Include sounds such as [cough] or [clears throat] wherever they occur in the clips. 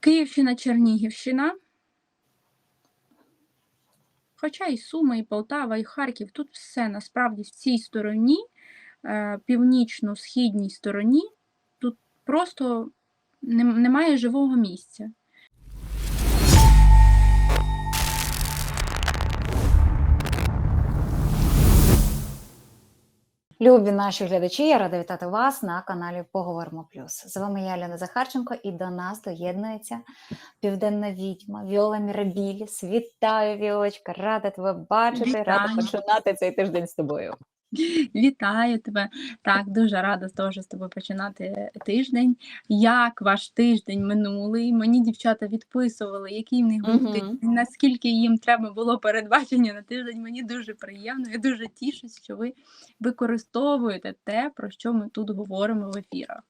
Київщина, Чернігівщина. Хоча і Суми, і Полтава, і Харків, тут все насправді в цій стороні, е, північно-східній стороні, тут просто немає живого місця. Любі наші глядачі, я рада вітати вас на каналі Поговоримо Плюс. З вами я Ліна Захарченко, і до нас доєднується південна відьма Віола Мірабіліс. Вітаю, Віолочка! Рада тебе бачити, рада починати цей тиждень з тобою. Вітаю тебе. Так, дуже рада теж з тобою починати тиждень. Як ваш тиждень минулий? Мені дівчата відписували, який в них був угу. тиждень, наскільки їм треба було передбачення на тиждень. Мені дуже приємно. Я дуже тішусь, що ви використовуєте те, про що ми тут говоримо в ефірах.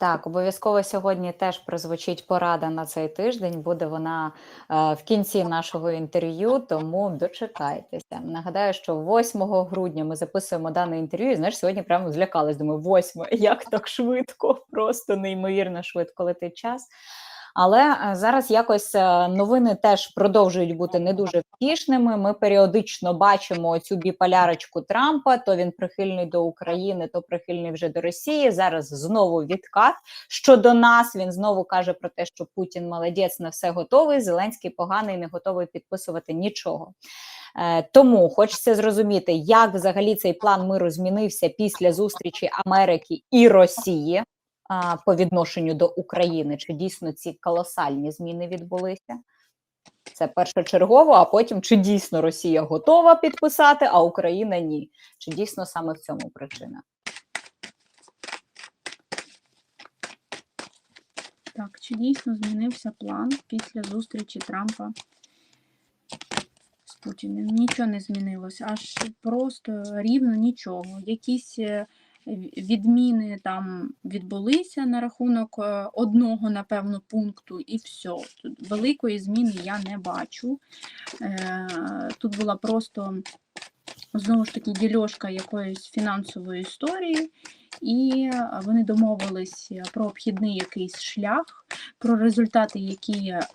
Так, обов'язково сьогодні теж прозвучить порада на цей тиждень. Буде вона е, в кінці нашого інтерв'ю, тому дочекайтеся. Нагадаю, що 8 грудня ми записуємо дане інтерв'ю. І знаєш, сьогодні прямо злякалась. Думаю, 8, як так швидко, просто неймовірно швидко летить час. Але е, зараз якось е, новини теж продовжують бути не дуже втішними. Ми періодично бачимо цю біполярочку Трампа. То він прихильний до України, то прихильний вже до Росії. Зараз знову відкат щодо нас. Він знову каже про те, що Путін молодець на все готовий. Зеленський поганий, не готовий підписувати нічого. Е, Тому хочеться зрозуміти, як взагалі цей план миру змінився після зустрічі Америки і Росії по відношенню до України. Чи дійсно ці колосальні зміни відбулися? Це першочергово, а потім чи дійсно Росія готова підписати, а Україна ні. Чи дійсно саме в цьому причина? Так, чи дійсно змінився план після зустрічі Трампа з Путіним? Нічого не змінилося, аж просто рівно нічого. Якісь е, відміни там відбулися на рахунок е, одного, напевно, пункту, і все. Тут великої зміни я не бачу. Е, Тут була просто знову ж таки дільошка якоїсь фінансової історії, і вони домовились про обхідний якийсь шлях, про результати, які е,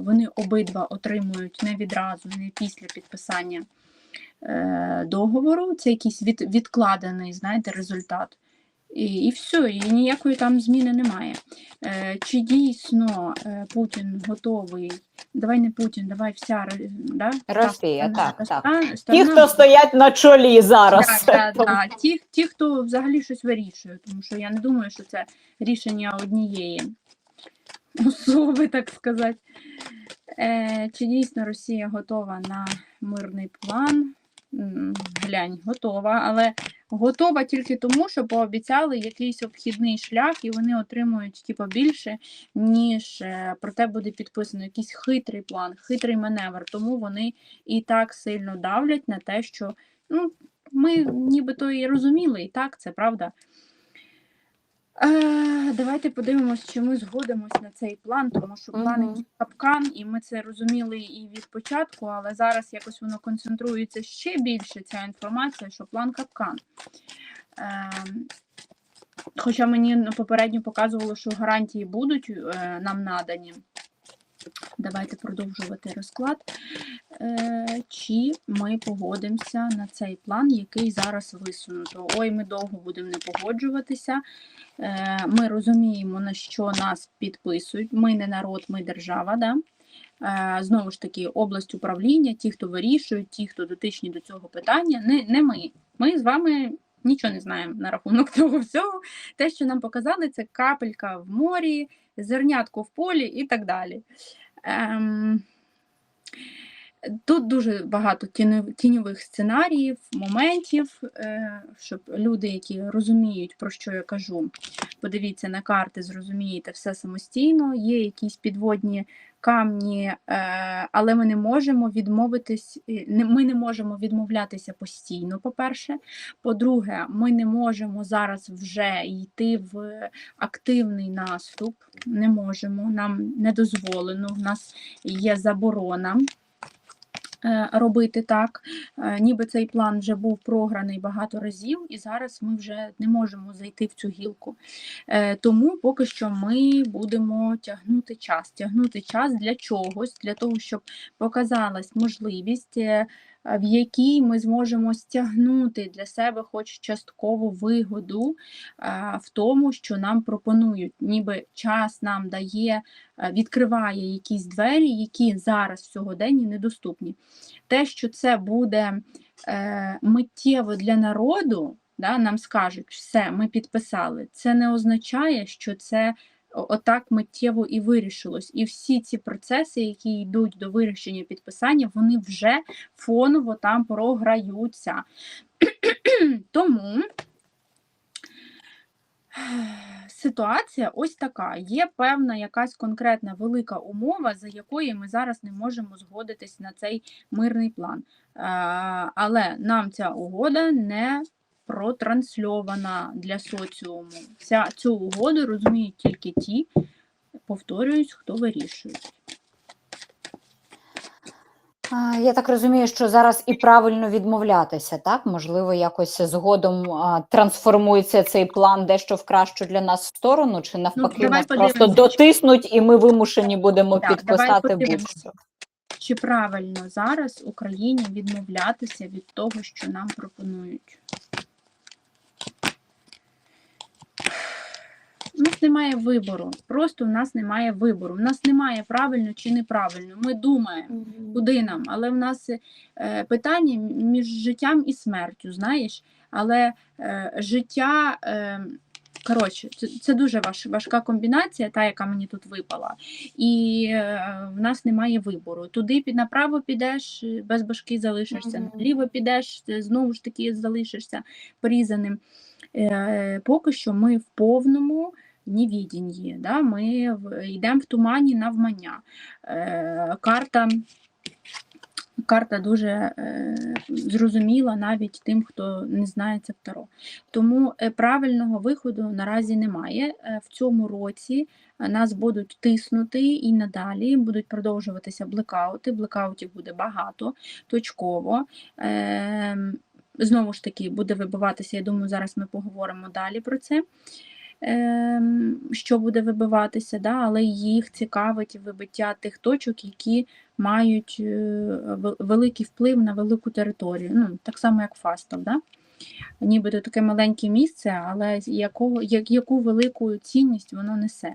вони обидва отримують не відразу, не після підписання договору. Це якийсь від, відкладений, знаєте, результат. І, і все, і ніякої там зміни немає. Е, чи дійсно е, Путін готовий? Давай не Путін, давай вся да? Росія, Та- так, та- так. та- Ті, хто стоять на чолі зараз. так, так, так. Ті, ті, хто взагалі щось вирішує, тому що я не думаю, що це рішення однієї особи, так сказати. Е, чи дійсно Росія готова на мирний план? Глянь, готова, але готова тільки тому, що пообіцяли якийсь обхідний шлях, і вони отримують типу, більше, ніж е, про те буде підписано якийсь хитрий план, хитрий маневр. Тому вони і так сильно давлять на те, що ну, ми нібито і розуміли, і так, це правда. Е, давайте подивимось, чи ми згодимось на цей план, тому що план який капкан, і ми це розуміли і від початку, але зараз якось воно концентрується ще більше, ця інформація, що план капкан. Е, хоча мені попередньо показувало, що гарантії будуть е, нам надані. Давайте продовжувати розклад. Е, чи ми погодимося на цей план, який зараз висунуто? Ой, ми довго будемо не погоджуватися. Е, ми розуміємо, на що нас підписують. Ми не народ, ми держава. Да? Е, знову ж таки, область управління, ті, хто вирішують, ті, хто дотичні до цього питання, не, не ми. Ми з вами нічого не знаємо на рахунок [laughs] того всього. Те, що нам показали, це капелька в морі, зернятко в полі і так далі. Ем, Тут дуже багато тіньових сценаріїв, моментів, е, щоб люди, які розуміють, про що я кажу, подивіться на карти, зрозумієте все самостійно. Є якісь підводні камні, е, але ми не можемо відмовитись. Ми не можемо відмовлятися постійно. По-перше, по-друге, ми не можемо зараз вже йти в активний наступ. Не можемо, нам не дозволено. В нас є заборона. Е, робити так, е, ніби цей план вже був програний багато разів, і зараз ми вже не можемо зайти в цю гілку. Е, Тому поки що ми будемо тягнути час. Тягнути час для чогось, для того, щоб показалась можливість, в якій ми зможемо стягнути для себе хоч часткову вигоду в тому, що нам пропонують, ніби час нам дає, відкриває якісь двері, які зараз в сьогоденні недоступні. Те, що це буде е, миттєво для народу, да, нам скажуть, все, ми підписали, це не означає, що це отак миттєво і вирішилось. І всі ці процеси, які йдуть до вирішення підписання, вони вже фоново там програються. [clears throat] Тому [sighs] ситуація ось така. Є певна якась конкретна велика умова, за якої ми зараз не можемо згодитись на цей мирний план. Е, Але нам ця угода не протрансльована для соціуму. Ця, цю угоду розуміють тільки ті, повторююсь, хто вирішує. Я так розумію, що зараз і правильно відмовлятися, так? Можливо, якось згодом а, трансформується цей план дещо в кращу для нас сторону, чи навпаки, давай нас просто дотиснуть, і ми вимушені будемо Так, підписати будь-що. Чи правильно зараз Україні відмовлятися від того, що нам пропонують? У нас немає вибору. Просто у нас немає вибору. У нас немає правильно чи неправильно. Ми думаємо, куди нам, але в нас е, питання між життям і смертю, знаєш. Але е, життя. Е, Коротше, це, це дуже важ, важка комбінація, та, яка мені тут випала. І е, в нас немає вибору. Туди під направо підеш, е, без башки залишишся, Мгм. наліво підеш, е, знову ж таки залишишся порізаним. Е, поки що ми в повному невідінні. Да? Ми йдемо в тумані навмання. Е, карта, карта дуже е, зрозуміла навіть тим, хто не знає це Таро. Тому е, правильного виходу наразі немає. Е, в цьому році е, нас будуть тиснути і надалі будуть продовжуватися блекаути. Блекаутів буде багато, точково. Знову ж таки, буде вибиватися. Я думаю, зараз ми поговоримо далі про це. Ем, Що буде вибиватися, да? але їх цікавить вибиття тих точок, які мають е, великий вплив на велику територію. Ну, так само, як Фастов. Да? Нібито таке маленьке місце, але якого, яку велику цінність воно несе.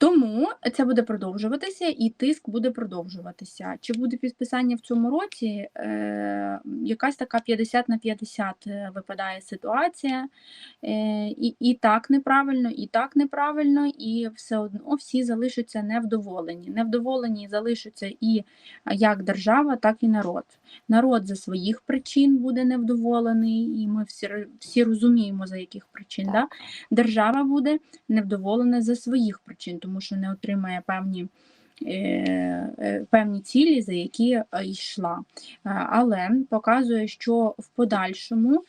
Тому це буде продовжуватися, і тиск буде продовжуватися. Чи буде підписання в цьому році? Е, якась така 50 на 50 е, випадає ситуація. Е, і, і так неправильно, і так неправильно, і все одно всі залишаться невдоволені. Невдоволені залишаться і як держава, так і народ. Народ за своїх причин буде невдоволений, і ми всі, всі розуміємо, за яких причин. Да? Держава буде невдоволена за своїх причин, тому що не отримає певні. е, е, Певні цілі, за які е, йшла. Але показує, що в подальшому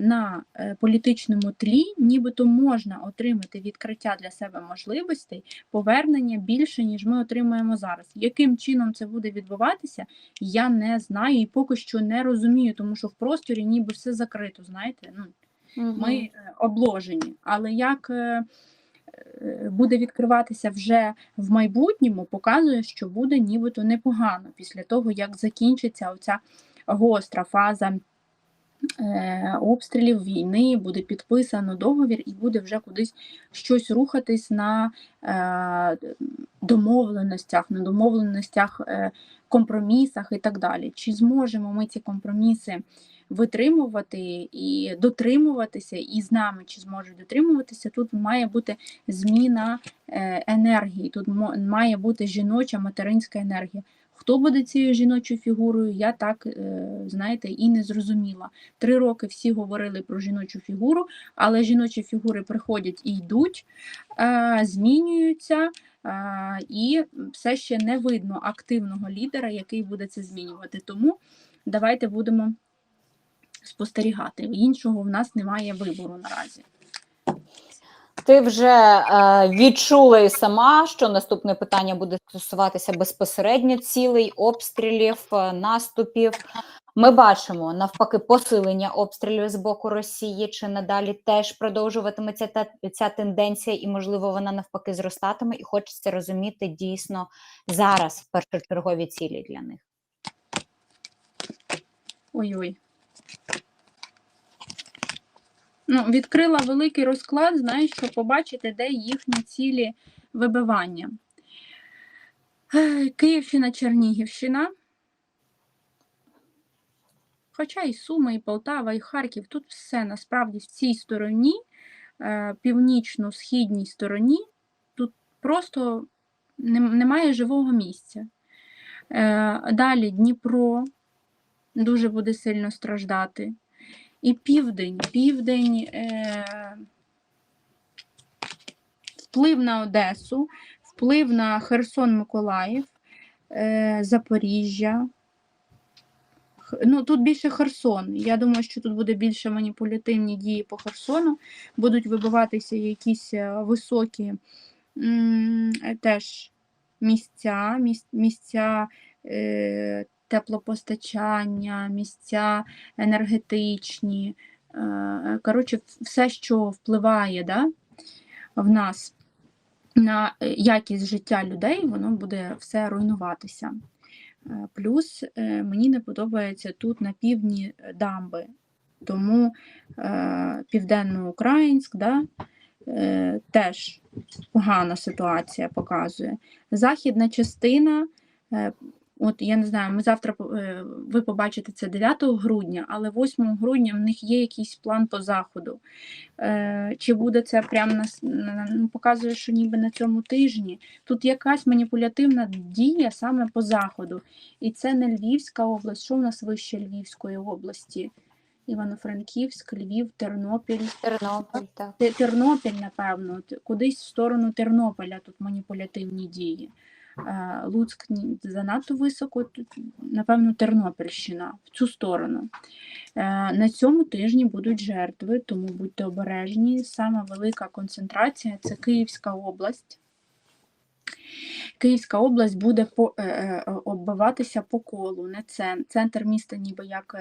на політичному тлі нібито можна отримати відкриття для себе можливостей, повернення більше, ніж ми отримуємо зараз. Яким чином це буде відбуватися, я не знаю і поки що не розумію, тому що в просторі ніби все закрито, знаєте. Ну, ми е, обложені. Але як буде відкриватися вже в майбутньому, показує, що буде нібито непогано після того, як закінчиться оця гостра фаза. е, Обстрілів війни буде підписано договір і буде вже кудись щось рухатись на е, домовленостях, на домовленостях, е, компромісах і так далі. Чи зможемо ми ці компроміси витримувати і дотримуватися, і з нами чи зможуть дотримуватися, тут має бути зміна е, енергії, тут має бути жіноча материнська енергія. Хто буде цією жіночою фігурою, я так, е, знаєте, і не зрозуміла. Три роки всі говорили про жіночу фігуру, але жіночі фігури приходять і йдуть, е, змінюються, і все ще не видно активного лідера, який буде це змінювати. Тому давайте будемо спостерігати. Іншого в нас немає вибору наразі. Ти вже е, відчула і сама, що наступне питання буде стосуватися безпосередньо цілей, обстрілів, е, наступів. Ми бачимо навпаки посилення обстрілів з боку Росії. Чи надалі теж продовжуватиметься та ця тенденція, і можливо вона навпаки зростатиме, і хочеться розуміти дійсно зараз першочергові цілі для них. Ой-ой. Ну, відкрила великий розклад, знаєш, щоб побачити, де їхні цілі вибивання. Київщина, Чернігівщина. Хоча і Суми, і Полтава, і Харків, тут все насправді в цій стороні, е, північно-східній стороні, тут просто немає живого місця. Е, Далі Дніпро дуже буде сильно страждати. І південь, південь е, вплив на Одесу, вплив на Херсон, Миколаїв, е, Запоріжжя. Ну, тут більше Херсон. Я думаю, що тут буде більше маніпулятивні дії по Херсону. Будуть вибиватися якісь е, високі м, теж місця, місця е, теплопостачання, місця енергетичні. Е, Коротше, все, що впливає да, в нас на якість життя людей, воно буде все руйнуватися. Е, Плюс е, мені не подобається тут на півдні дамби, тому е, південноукраїнськ да, теж погана ситуація показує. Західна частина, от я не знаю, ми завтра е, ви побачите це 9 грудня, але 8 грудня в них є якийсь план по заходу. Е, Чи буде це прямо на, ну, показує, що ніби на цьому тижні. Тут якась маніпулятивна дія саме по заходу. І це не Львівська область. Що в нас вище Львівської області? Івано-Франківськ, Львів, Тернопіль. Тернопіль, так. Тернопіль, напевно, кудись в сторону Тернополя тут маніпулятивні дії. Е, Луцьк занадто високо, напевно, Тернопільщина в цю сторону. Е, На цьому тижні будуть жертви, тому будьте обережні. Сама велика концентрація це Київська область. Київська область буде по, е, оббиватися по колу, не цен- центр міста, ніби як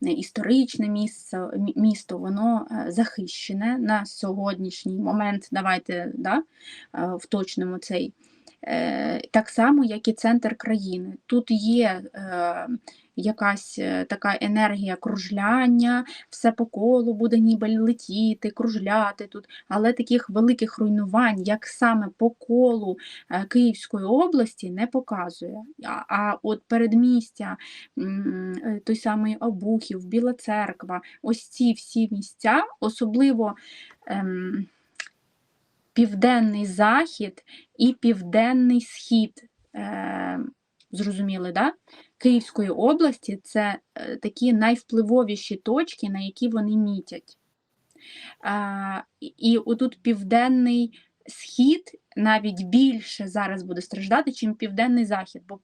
історичне місце, місто, воно захищене на сьогоднішній момент. Давайте да, вточнимо цей. Е, Так само, як і центр країни. Тут є е, якась е, така енергія кружляння, все по колу буде ніби летіти, кружляти тут, але таких великих руйнувань, як саме по колу Київської області, не показує. А, от передмістя, той самий Обухів, Біла Церква, ось ці всі місця, особливо ем, південний захід і південний схід. Е, зрозуміли, да? Київської області це е, такі найвпливовіші точки, на які вони мітять. А, і- отут південний схід навіть більше зараз буде страждати, чим південний захід, бо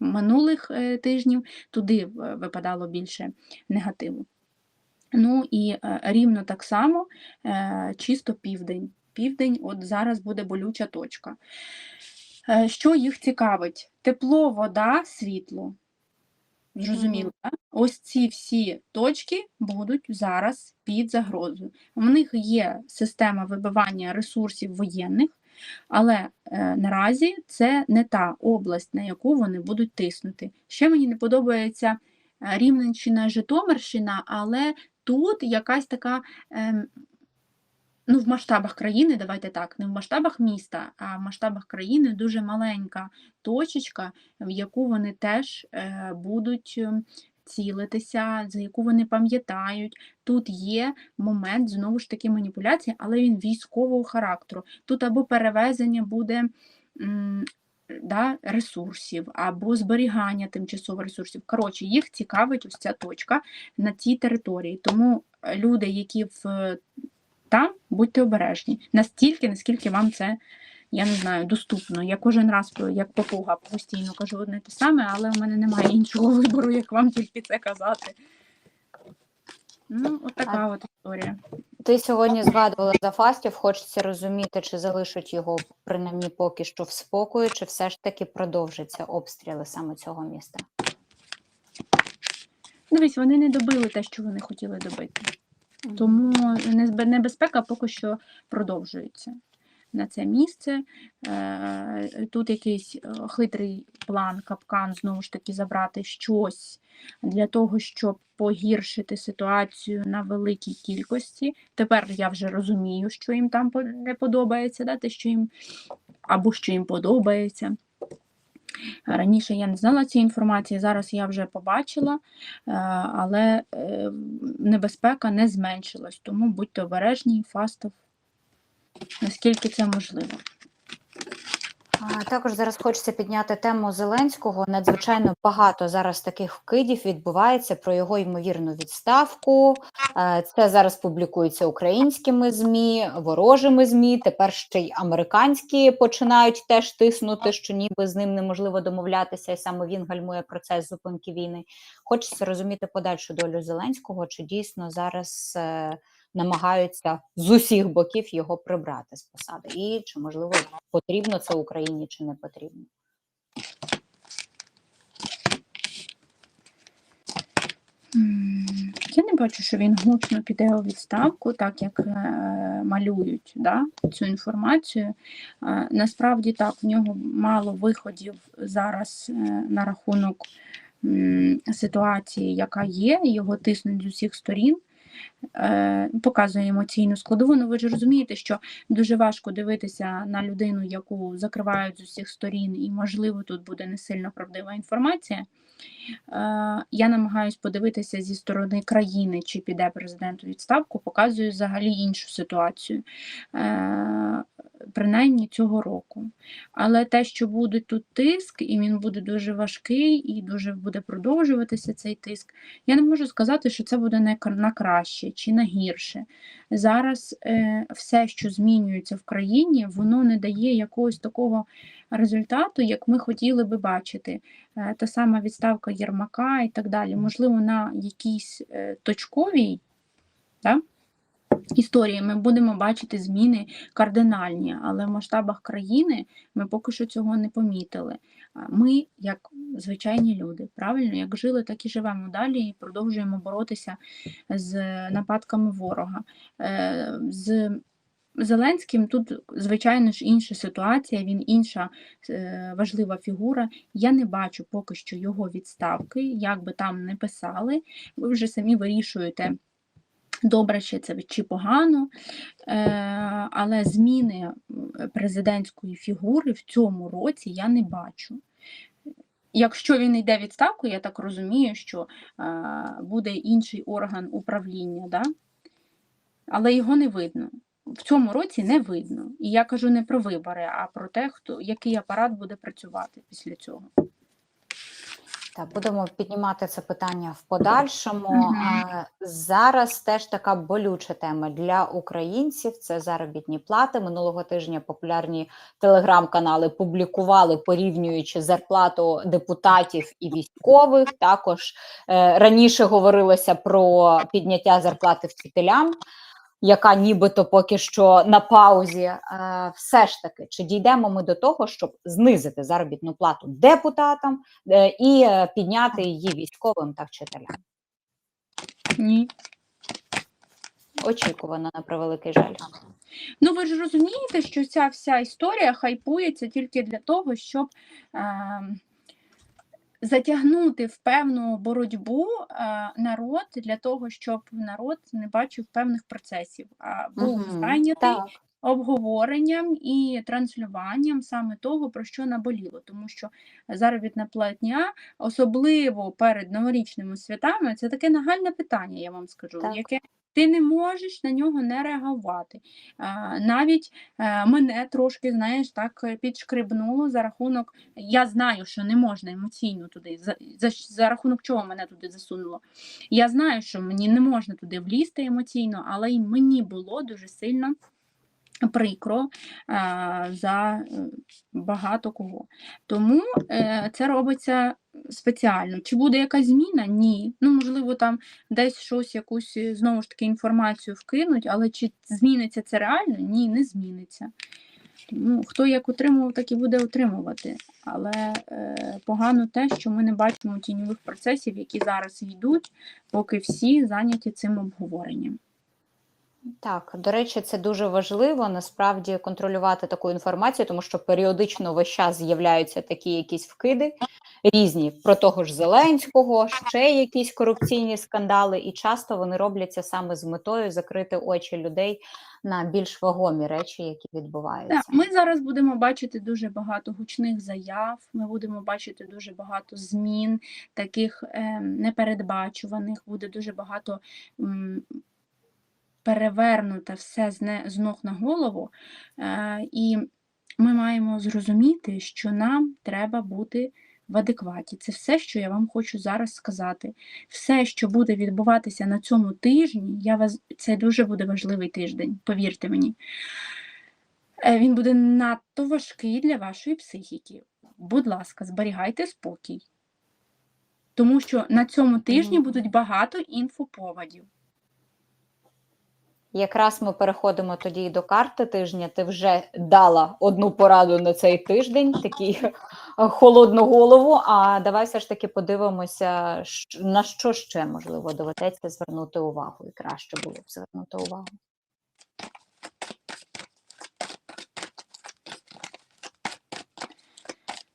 минулих е, тижнів туди е, випадало більше негативу. Ну і е, рівно так само е, чисто південь. Південь от зараз буде болюча точка. Е, Що їх цікавить? Тепло, вода, світло. Зрозуміло, так? Ось ці всі точки будуть зараз під загрозою. У них є система вибивання ресурсів воєнних, але е, наразі це не та область, на яку вони будуть тиснути. Ще мені не подобається е, Рівненщина, Житомирщина, але тут якась така. ем, Ну, в масштабах країни, давайте так, не в масштабах міста, а в масштабах країни дуже маленька точечка, в яку вони теж е, будуть е, цілитися, за яку вони пам'ятають. Тут є момент знову ж таки маніпуляції, але він військового характеру. Тут або перевезення буде. Да, ресурсів або зберігання тимчасово ресурсів. Коротше, їх цікавить ось ця точка на цій території. Тому люди, які в там, будьте обережні. Настільки, наскільки вам це, я не знаю, доступно. Я кожен раз, як попуга, постійно кажу одне те саме, але в мене немає іншого [laughs] вибору, як вам тільки це казати. Ну, от така от історія. Ти сьогодні згадувала за фастів. Хочеться розуміти, чи залишить його принаймні поки що в спокої, чи все ж таки продовжаться обстріли саме цього міста. Дивись, вони не добили те, що вони хотіли добити. Тому небезпека поки що продовжується на це місце. Е, Тут якийсь е, хитрий план, капкан, знову ж таки, забрати щось для того, щоб погіршити ситуацію на великій кількості. Тепер я вже розумію, що їм там не подобається, да, те, що їм або що їм подобається. Раніше я не знала цієї інформації, зараз я вже побачила, е, але е, небезпека не зменшилась, тому будьте обережні, фастов, наскільки це можливо. Також зараз хочеться підняти тему Зеленського. Надзвичайно багато зараз таких вкидів відбувається про його ймовірну відставку. Е, Це зараз публікується українськими змі, ворожими змі. Тепер ще й американські починають теж тиснути, що ніби з ним неможливо домовлятися, і саме він гальмує процес зупинки війни. Хочеться розуміти подальшу долю Зеленського, чи дійсно зараз. Е, Намагаються з усіх боків його прибрати з посади, і чи можливо потрібно це Україні чи не потрібно. Я не бачу, що він гучно піде у відставку, так як е, малюють да, цю інформацію. Е, насправді так, в нього мало виходів зараз е, на рахунок м, ситуації, яка є, його тиснуть з усіх сторін. Е, показує емоційну складову. Ну ви ж розумієте, що дуже важко дивитися на людину, яку закривають з усіх сторін, і, можливо, тут буде не сильно правдива інформація. Е, Я намагаюсь подивитися зі сторони країни, чи піде президент у відставку, показую взагалі іншу ситуацію, е, принаймні цього року. Але те, що буде тут тиск, і він буде дуже важкий, і дуже буде продовжуватися цей тиск, я не можу сказати, що це буде на краще чи на гірше. Зараз е, все, що змінюється в країні, воно не дає якогось такого результату, як ми хотіли би бачити. Е, та сама відставка Єрмака і так далі. Можливо, на якійсь е, точковій да, історії ми будемо бачити зміни кардинальні, але в масштабах країни ми поки що цього не помітили. Ми, як звичайні люди, правильно, як жили, так і живемо далі і продовжуємо боротися з нападками ворога. Е, З Зеленським тут, звичайно ж, інша ситуація, він інша е, важлива фігура. Я не бачу поки що його відставки, як би там не писали. Ви вже самі вирішуєте, добре ще це чи погано, е, але зміни президентської фігури в цьому році я не бачу. Якщо він йде відставку, я так розумію, що е, буде інший орган управління, да? але його не видно. В цьому році не видно. І я кажу не про вибори, а про те, хто який апарат буде працювати після цього. Так, будемо піднімати це питання в подальшому. Мгм. А, Зараз теж така болюча тема для українців. Це заробітні плати. Минулого тижня популярні телеграм-канали публікували, порівнюючи зарплату депутатів і військових. Також е, раніше говорилося про підняття зарплати вчителям. Яка нібито поки що на паузі, Е, все ж таки, чи дійдемо ми до того, щоб знизити заробітну плату депутатам е, і е, підняти її військовим та вчителям? Ні. Очікувано на превеликий жаль. Ну ви ж розумієте, що ця вся історія хайпується тільки для того, щоб е, затягнути в певну боротьбу е, народ для того, щоб народ не бачив певних процесів, а був Мгм, зайнятий Так, обговоренням і транслюванням саме того, про що наболіло, тому що заробітна платня, особливо перед новорічними святами, це таке нагальне питання, я вам скажу, Так. яке ти не можеш на нього не реагувати. Навіть е, мене трошки, знаєш, так підшкрибнуло підшкребнуло за рахунок. Я знаю, що не можна емоційно туди, за, за, за рахунок чого мене туди засунуло. Я знаю, що мені не можна туди влізти емоційно, але й мені було дуже сильно прикро е, за е, багато кого. Тому е, це робиться спеціально. Чи буде якась зміна? Ні. Ну, можливо, там десь щось, якусь знову ж таки інформацію вкинуть, але чи зміниться це реально? Ні, не зміниться. Тому хто як отримував, так і буде отримувати. Але погано те, що ми не бачимо тіньових процесів, які зараз йдуть, поки всі зайняті цим обговоренням. Так, до речі, це дуже важливо насправді контролювати таку інформацію, тому що періодично весь час з'являються такі якісь вкиди різні про того ж Зеленського, ще якісь корупційні скандали, і часто вони робляться саме з метою закрити очі людей на більш вагомі речі, які відбуваються. Так, ми зараз будемо бачити дуже багато гучних заяв. Ми будемо бачити дуже багато змін, таких е, непередбачуваних. Буде дуже багато м, перевернуте все з, ног на голову. Е, і ми маємо зрозуміти, що нам треба бути в адекваті. Це все, що я вам хочу зараз сказати. Все, що буде відбуватися на цьому тижні, я вас це дуже буде важливий тиждень, повірте мені. Е, Він буде надто важкий для вашої психіки. Будь ласка, зберігайте спокій. Тому що на цьому тижні будуть багато інфоповодів. Якраз ми переходимо тоді до карти тижня. Ти вже дала одну пораду на цей тиждень, такий [laughs] холодну голову. А давай все ж таки подивимося, на що ще можливо доведеться звернути увагу, і краще було б звернути увагу.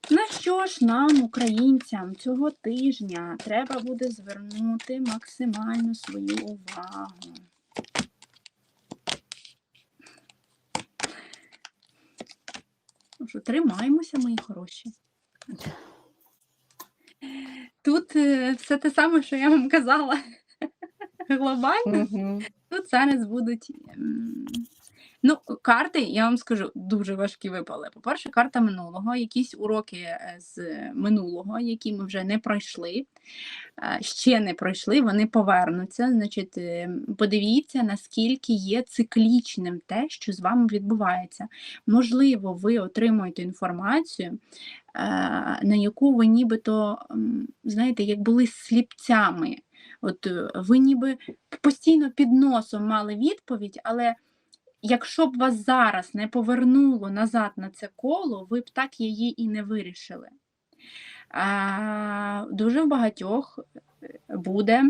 На що ж нам, українцям, цього тижня треба буде звернути максимально свою увагу? Що, тримаємося, мої хороші. Тут е, все те саме, що я вам казала [laughs] глобально. Тут зараз будуть. Ну, карти, я вам скажу, дуже важкі випали. По-перше, карта минулого, якісь уроки е, з минулого, які ми вже не пройшли, е, ще не пройшли, вони повернуться. Значить, е, подивіться, наскільки є циклічним те, що з вами відбувається. Можливо, ви отримуєте інформацію, на яку ви нібито, знаєте, як були сліпцями. От ви ніби постійно під носом мали відповідь, але якщо б вас зараз не повернуло назад на це коло, ви б так її і не вирішили. Дуже в багатьох е, буде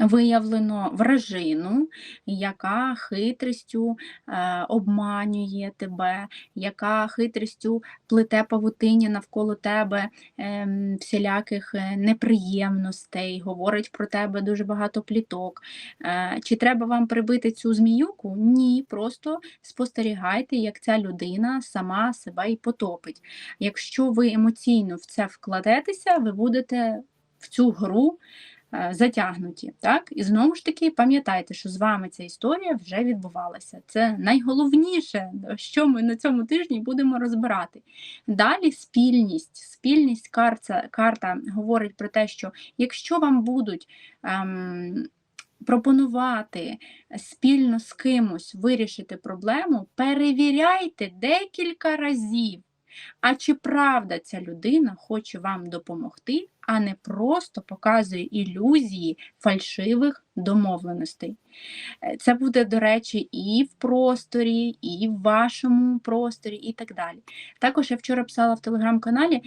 виявлено вражину, яка хитрістю е, обманює тебе, яка хитрістю плете павутиння навколо тебе ем, всіляких е, неприємностей, говорить про тебе дуже багато пліток. Е, Чи треба вам прибити цю зміюку? Ні, просто спостерігайте, як ця людина сама себе і потопить. Якщо ви емоційно в це вкладетеся, ви будете в цю гру затягнуті. Так? І знову ж таки, пам'ятайте, що з вами ця історія вже відбувалася. Це найголовніше, що ми на цьому тижні будемо розбирати. Далі спільність. Спільність карта, карта говорить про те, що якщо вам будуть ем, пропонувати спільно з кимось вирішити проблему, перевіряйте декілька разів. А чи правда ця людина хоче вам допомогти, а не просто показує ілюзії фальшивих домовленостей? Е, Це буде, до речі, і в просторі, і в вашому просторі, і так далі. Також я вчора писала в телеграм-каналі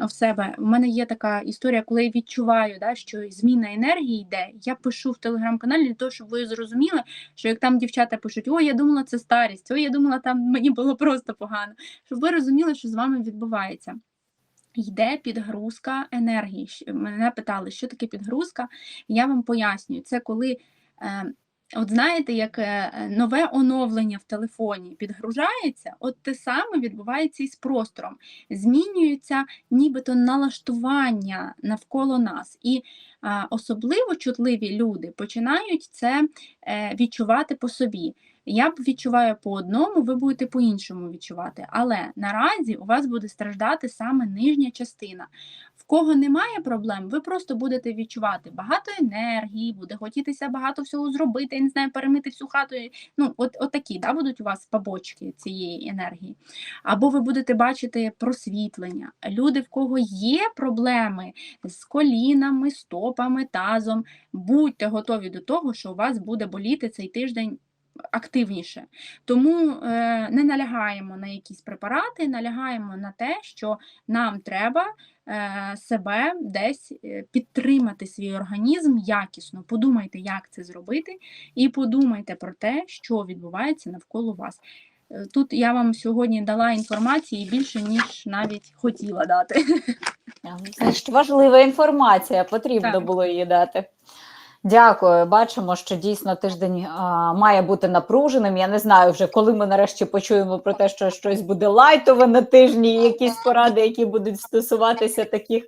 в себе. У мене є така історія, коли я відчуваю, да, що зміна енергії йде. Я пишу в телеграм-каналі для того, щоб ви зрозуміли, що як там дівчата пишуть, ой, я думала, це старість, ой, я думала, там мені було просто погано. Щоб ви розуміли, що з вами відбувається. Йде підгрузка енергії. Мене питали, що таке підгрузка. Я вам пояснюю, це коли, е, от знаєте, як е, нове оновлення в телефоні підгружається, от те саме відбувається і з простором. Змінюються нібито налаштування навколо нас. І особливо чутливі люди починають це е, відчувати по собі. Я відчуваю по одному, ви будете по-іншому відчувати. Але наразі у вас буде страждати саме нижня частина. В кого немає проблем, ви просто будете відчувати багато енергії, буде хотітися багато всього зробити, я не знаю, перемити всю хату. Ну, от, от такі да, будуть у вас побочки цієї енергії. Або ви будете бачити просвітлення. Люди, в кого є проблеми з колінами, стопами, тазом, будьте готові до того, що у вас буде боліти цей тиждень активніше. Тому е, не налягаємо на якісь препарати, налягаємо на те, що нам треба е, себе десь е, підтримати свій організм якісно. Подумайте, як це зробити, і подумайте про те, що відбувається навколо вас. Тут я вам сьогодні дала інформації більше, ніж навіть хотіла дати. Це ж важлива інформація, потрібно Так. було її дати. Дякую. Бачимо, що дійсно тиждень а, має бути напруженим. Я не знаю вже, коли ми нарешті почуємо про те, що щось буде лайтове на тижні, якісь поради, які будуть стосуватися таких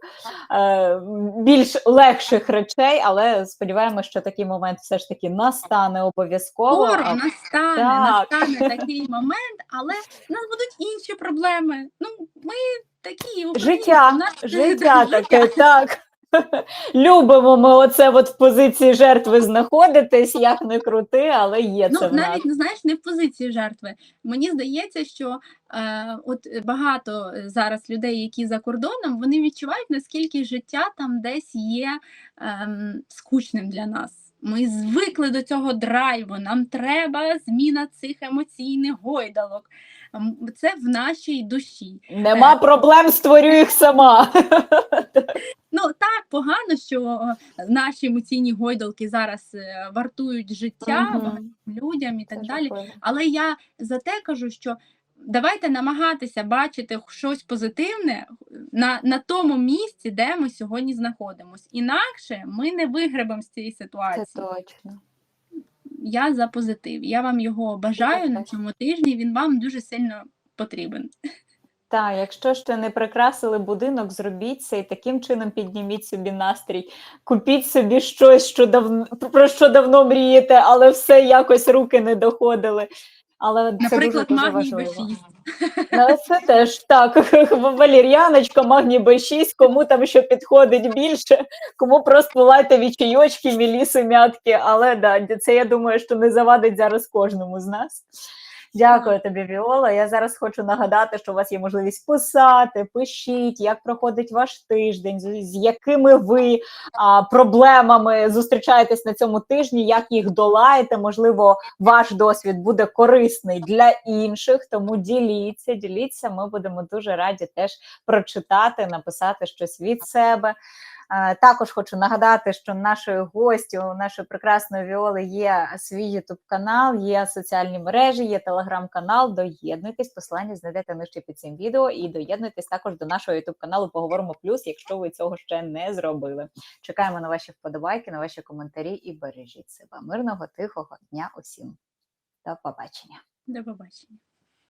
е, більш легших речей. Але сподіваємося, що такий момент все ж таки настане обов'язково. Скоро настане, Так. настане такий момент, але в нас будуть інші проблеми. Ну, ми такі Життя, життя таке, так. [laughs] Любимо ми оце от в позиції жертви знаходитись, як не крути, але є Ну, це нас. навіть не знаєш, не в позиції жертви. Мені здається, що е, от багато зараз людей, які за кордоном, вони відчувають, наскільки життя там десь є ем, скучним для нас. Ми звикли до цього драйву. Нам треба зміна цих емоційних гойдалок. Це в нашій душі. Нема Е. проблем, створю їх сама. Ну так погано, що наші емоційні гойдалки зараз е, вартують життя багатьом людям і так Це далі. жахливо. Але я за те кажу, що давайте намагатися бачити щось позитивне на, на тому місці, де ми сьогодні знаходимося. Інакше ми не вигребемо з цієї Це ситуації. точно. Я за позитив. Я вам його бажаю на цьому тижні. Він вам дуже сильно потрібен. Так, якщо ще не прикрасили будинок, зробіть це і таким чином підніміть собі настрій. Купіть собі щось, що давно, про що давно мрієте, але все якось руки не доходили. Але Наприклад, це дуже магній важливо. B6. Ну, це теж так. [laughs] Валір'яночка, магній Б6, кому там що підходить більше, кому просто лайте вічайочки, міліси, м'ятки. Але да, це я думаю, що не завадить зараз кожному з нас. Дякую тобі, Віола. Я зараз хочу нагадати, що у вас є можливість писати, пишіть, як проходить ваш тиждень, з, якими ви а, проблемами зустрічаєтесь на цьому тижні, як їх долаєте. Можливо, ваш досвід буде корисний для інших, тому діліться, діліться. Ми будемо дуже раді теж прочитати, написати щось від себе. Е, Також хочу нагадати, що нашою гостю, нашої прекрасної Віоли, є свій ютуб канал, є соціальні мережі, є телеграм-канал. Доєднуйтесь, посилання знайдете нижче під цим відео і доєднуйтесь також до нашого ютуб каналу Поговоримо Плюс, якщо ви цього ще не зробили. Чекаємо на ваші вподобайки, на ваші коментарі і бережіть себе. Мирного, тихого дня усім. До побачення. До побачення.